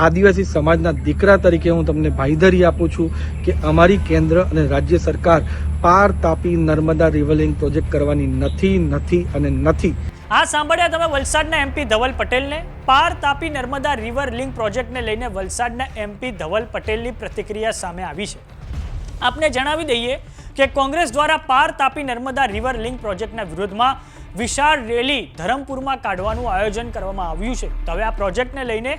આદિવાસી સમાજના દીકરા તરીકે હું તમને ભાઈધરી આપું છું કે અમારી કેન્દ્ર અને રાજ્ય સરકાર પાર તાપી નર્મદા રિવરલિંગ પ્રોજેક્ટ કરવાની નથી નથી અને નથી. આ સાંભળ્યા તમે વલસાડના એમપી ધવલ પટેલને? પાર તાપી નર્મદા રિવર લિંક પ્રોજેક્ટને લઈને વલસાડના એમપી ધવલ પટેલની પ્રતિક્રિયા સામે આવી છે. આપને જણાવી દઈએ કે કોંગ્રેસ દ્વારા પાર તાપી નર્મદા રિવર લિંક પ્રોજેક્ટના વિરોધમાં વિશાળ રેલી ધરમપુરમાં કાઢવાનું આયોજન કરવામાં આવ્યું છે. તો હવે આ પ્રોજેક્ટને લઈને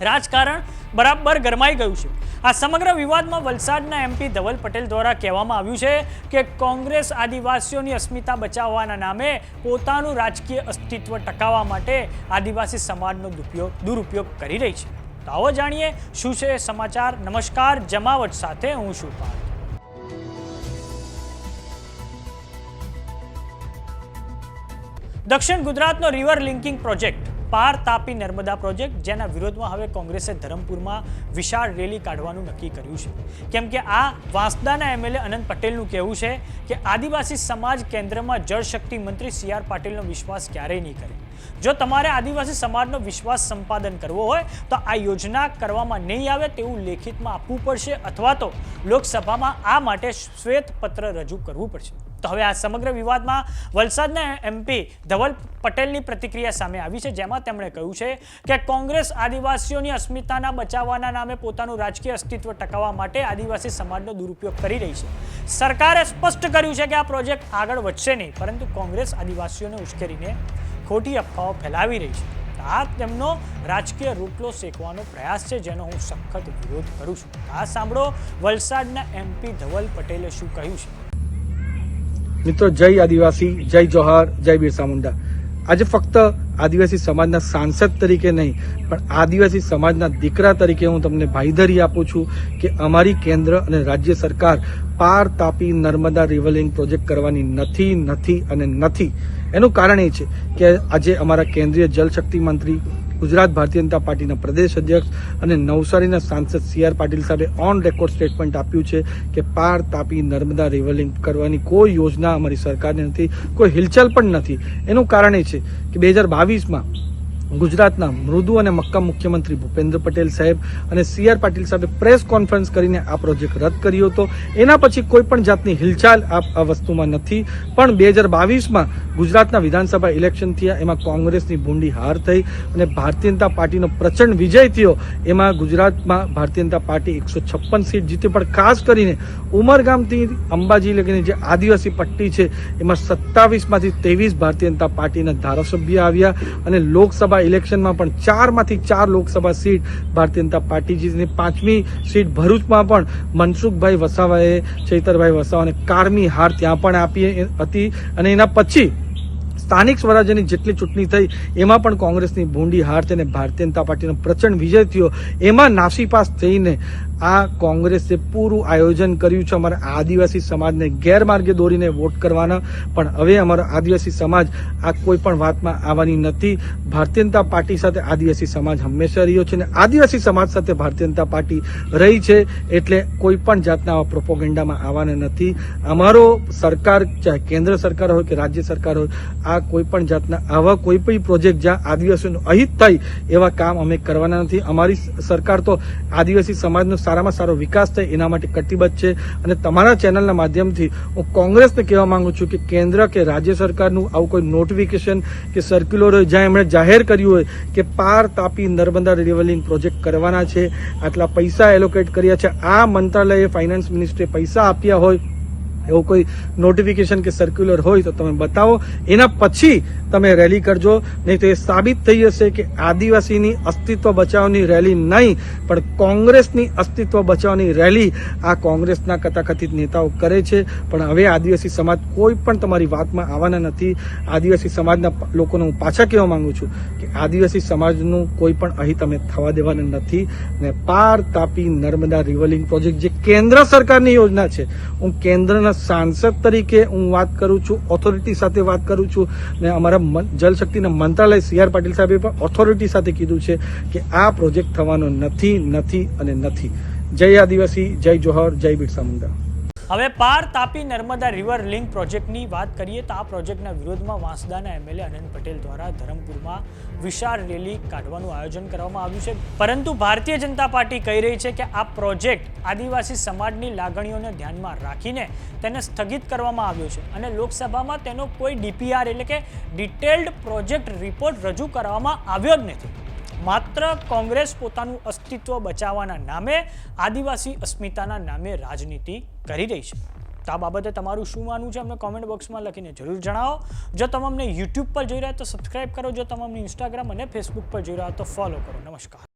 રાજકારણ બરાબર ગરમાઈ ગયું છે. આ સમગ્ર વિવાદમાં વલસાડના એમપી ધવલ પટેલ દ્વારા કહેવામાં આવ્યું છે કે કોંગ્રેસ આદિવાસીઓની અસ્મિતા બચાવવાના નામે પોતાનું રાજકીય અસ્તિત્વ ટકાવવા માટે આદિવાસી સમાજનો દુરુપયોગ દુરુપયોગ કરી રહી છે. તો આવો જાણીએ શું છે સમાચાર. નમસ્કાર, જમાવટ સાથે હું પાર્થ. દક્ષિણ ગુજરાતનો રિવર લિંકિંગ પ્રોજેક્ટ પાર તાપી નર્મદા પ્રોજેક્ટ, જેના વિરોધમાં હવે કોંગ્રેસે ધરમપુરમાં વિશાળ રેલી કાઢવાનું નક્કી કર્યું છે. કેમ કે આ વાંસદાના એમએલએ અનંત પટેલનું કહેવું છે કે આદિવાસી સમાજ કેન્દ્રમાં જળશક્તિ મંત્રી સી આર પાટીલનો વિશ્વાસ ક્યારેય નહીં કરે. જો તમારે આદિવાસી સમાજનો વિશ્વાસ સંપાદન કરવો હોય, તો આ યોજના કરવામાં નહીં આવે તેવું લેખિતમાં આપવું પડશે અથવા તો લોકસભામાં આ માટે શ્વેત પત્ર રજૂ કરવું પડશે. તો હવે આ સમગ્ર વિવાદમાં વલસાડના એમપી ધવલ પટેલની પ્રતિક્રિયા સામે આવી છે, જેમાં તેમણે કહ્યું છે કે કોંગ્રેસ આદિવાસીઓની અસ્મિતાના બચાવવાના નામે પોતાનું રાજકીય અસ્તિત્વ ટકાવવા માટે આદિવાસી સમાજનો દુરુપયોગ કરી રહી છે. સરકારે સ્પષ્ટ કર્યું છે કે આ પ્રોજેક્ટ આગળ વધશે નહીં, પરંતુ કોંગ્રેસ આદિવાસીઓને ઉશ્કેરીને ખોટી અફવાઓ ફેલાવી રહી છે. આ તેમનો રાજકીય રૂટલો શેકવાનો પ્રયાસ છે, જેનો હું સખત વિરોધ કરું છું. આ સાંભળો વલસાડના એમપી ધવલ પટેલે શું કહ્યું છે. મિત્રો, જય આદિવાસી, જય જોહાર, જય બિરસા મુંડા. આજે ફક્ત આદિવાસી સમાજના સાંસદ તરીકે નહીં, પણ આદિવાસી સમાજના દીકરા તરીકે હું તમને ભાઈધરી આપું છું કે અમારી કેન્દ્ર અને રાજ્ય સરકાર પાર તાપી નર્મદા રિવલિંગ પ્રોજેક્ટ કરવાની નથી નથી અને નથી. એનું કારણ એ છે કે આજે અમારા કેન્દ્રીય જલશક્તિ મંત્રી ગુજરાત ભારતીય જનતા પાર્ટીના પ્રદેશ અધ્યક્ષ અને નવસારીના સાંસદ સી આર પાટીલ સાહેબે ઓન રેકોર્ડ સ્ટેટમેન્ટ આપ્યું છે કે પાર તાપી નર્મદા રિવરલિંક કરવાની કોઈ યોજના અમારી સરકારની નથી, કોઈ હિલચાલ પણ નથી. એનું કારણ એ છે કે બે હજાર બાવીસમાં ગુજરાતના મૃદુ અને મક્કા મુખ્યમંત્રી ભૂપેન્દ્ર પટેલ સાહેબ અને સી આર પાટીલ સાહેબે પ્રેસ કોન્ફરન્સ કરીને આ પ્રોજેક્ટ રદ કર્યો હતો. એના પછી કોઈ પણ જાતની હિલચાલ આ વસ્તુમાં નથી. પણ બે હજાર બાવીસમાં ગુજરાતના વિધાનસભા ઇલેક્શન થયા, એમાં કોંગ્રેસની ભૂંડી હાર થઈ અને ભારતીય જનતા પાર્ટીનો પ્રચંડ વિજય થયો. એમાં ગુજરાતમાં ભારતીય જનતા પાર્ટી એકસો છપ્પન સીટ જીતી, પણ ખાસ કરીને ઉમરગામથી અંબાજી લગીને જે આદિવાસી પટ્ટી છે, એમાં સત્તાવીસમાંથી ત્રેવીસ ભારતીય જનતા પાર્ટીના ધારાસભ્ય આવ્યા અને લોકસભા ઇલેક્શનમાં પણ ચારમાંથી ચાર લોકસભા સીટ ભારતીય જનતા પાર્ટી જીતીને પાંચમી સીટ ભરૂચમાં પણ મનસુખભાઈ વસાવાએ, ચૈતરભાઈ વસાવાને કારમી હાર ત્યાં પણ આપી હતી. અને એના પછી સ્થાનિક સ્વરાજ્યની જેટલી ચૂંટણી થઈ, એમાં પણ કોંગ્રેસની ભૂંડી હાર થઈને ભારતીય જનતા પાર્ટીનો પ્રચંડ વિજય થયો. એમાં નાસીપાસ થઈને આ કોંગ્રેસે પૂરું આયોજન કર્યું છે. અમારા આદિવાસી સમાજને ગેરમાર્ગે દોરીને વોટ કરવાના. પણ હવે અમારો આદિવાસી સમાજ આ કોઈ પણ વાતમાં આવવાની નથી. ભારતીય જનતા પાર્ટી સાથે આદિવાસી સમાજ હંમેશા રહ્યો છે અને આદિવાસી સમાજ સાથે ભારતીય જનતા પાર્ટી રહી છે એટલે કોઈ પણ જાતના પ્રોપોગેન્ડામાં આવવાના નથી. અમારો સરકાર, ચાહે કેન્દ્ર સરકાર હોય કે રાજ્ય સરકાર હોય, આ કોઈ પણ જાતના આવા કોઈ પણ પ્રોજેક્ટ જ્યાં આદિવાસીનું અહિત થાય એવા કામ અમે કરવાના નથી. અમારી સરકાર તો આદિવાસી સમાજનો સારામાં સારો વિકાસ થાય, એના માટે કટિબદ્ધ છે. અને તમારા ચેનલના માધ્યમથી હું કોંગ્રેસને કહેવા માંગુ છું કે કેન્દ્ર કે રાજ્ય સરકારનું આવું કોઈ નોટિફિકેશન કે સર્ક્યુલર હોય, જ્યાં એમણે જાહેર કર્યું હોય કે પાર તાપી નર્મદા રિવલિંગ પ્રોજેક્ટ કરવાના છે, આટલા પૈસા એલોકેટ કર્યા છે. આ મંત્રાલયે ફાઇનાન્સ મિનિસ્ટ્રીએ પૈસા આપ્યા હોય, એવું કોઈ નોટિફિકેશન કે સર્ક્યુલર હોય તો તમે બતાવો. એના પછી તમે રેલી કરજો. નહીં તો એ સાબિત થઈ જશે કે આદિવાસીની અસ્તિત્વ બચાવની રેલી નહીં, પણ કોંગ્રેસની અસ્તિત્વ બચાવની રેલી આ કોંગ્રેસના કથાકથિત નેતાઓ કરે છે. પણ હવે આદિવાસી સમાજ કોઈ પણ તમારી વાતમાં આવવાના નથી. આદિવાસી સમાજના લોકોને હું પાછા કહેવા માંગુ છું કે આદિવાસી સમાજનું કોઈ પણ અહીં તમે થવા દેવાના નથી. ને પાર તાપી નર્મદા રિવલિંગ પ્રોજેક્ટ જે કેન્દ્ર સરકારની યોજના છે, હું કેન્દ્રના સાંસદ તરીકે હું વાત કરું છું ઓથોરિટી સાથે વાત કરું છું. ને અમારા મન- જલશક્તિના મંત્રાલય સી આર પાટીલ સાહેબે પણ ઓથોરિટી સાથે કીધું છે કે આ પ્રોજેક્ટ થવાનો નથી નથી અને નથી. જય આદિવાસી, જય જોહર, જય બિરસા મુંડા. હવે પાર તાપી નર્મદા રિવર લિંક પ્રોજેક્ટની વાત કરીએ તો આ પ્રોજેક્ટના વિરોધમાં વાંસદાના એમએલએ અનંત પટેલ દ્વારા ધરમપુરમાં વિશાળ રેલી કાઢવાનું આયોજન કરવામાં આવ્યું છે. પરંતુ ભારતીય જનતા પાર્ટી કહી રહી છે કે આ પ્રોજેક્ટ આદિવાસી સમાજની લાગણીઓને ધ્યાનમાં રાખીને તેને સ્થગિત કરવામાં આવ્યો છે અને લોકસભામાં તેનો કોઈ ડીપીઆર એટલે કે ડિટેલ્ડ પ્રોજેક્ટ રિપોર્ટ રજૂ કરવામાં આવ્યો જ નથી. માત્ર કોંગ્રેસ પોતાનું અસ્તિત્વ બચાવવાના નામે આદિવાસી અસ્મિતાના નામે રાજનીતિ કરી રહી છે. તો આ બાબતે તમારું શું માનવું છે? અમને કોમેન્ટ બોક્સમાં લખીને જરૂર જણાવો. જો તમે અમને યુટ્યુબ પર જોઈ રહ્યા તો સબસ્ક્રાઈબ કરો. જો તમે અમને ઇન્સ્ટાગ્રામ અને ફેસબુક પર જોઈ રહ્યા તો ફોલો કરો. નમસ્કાર.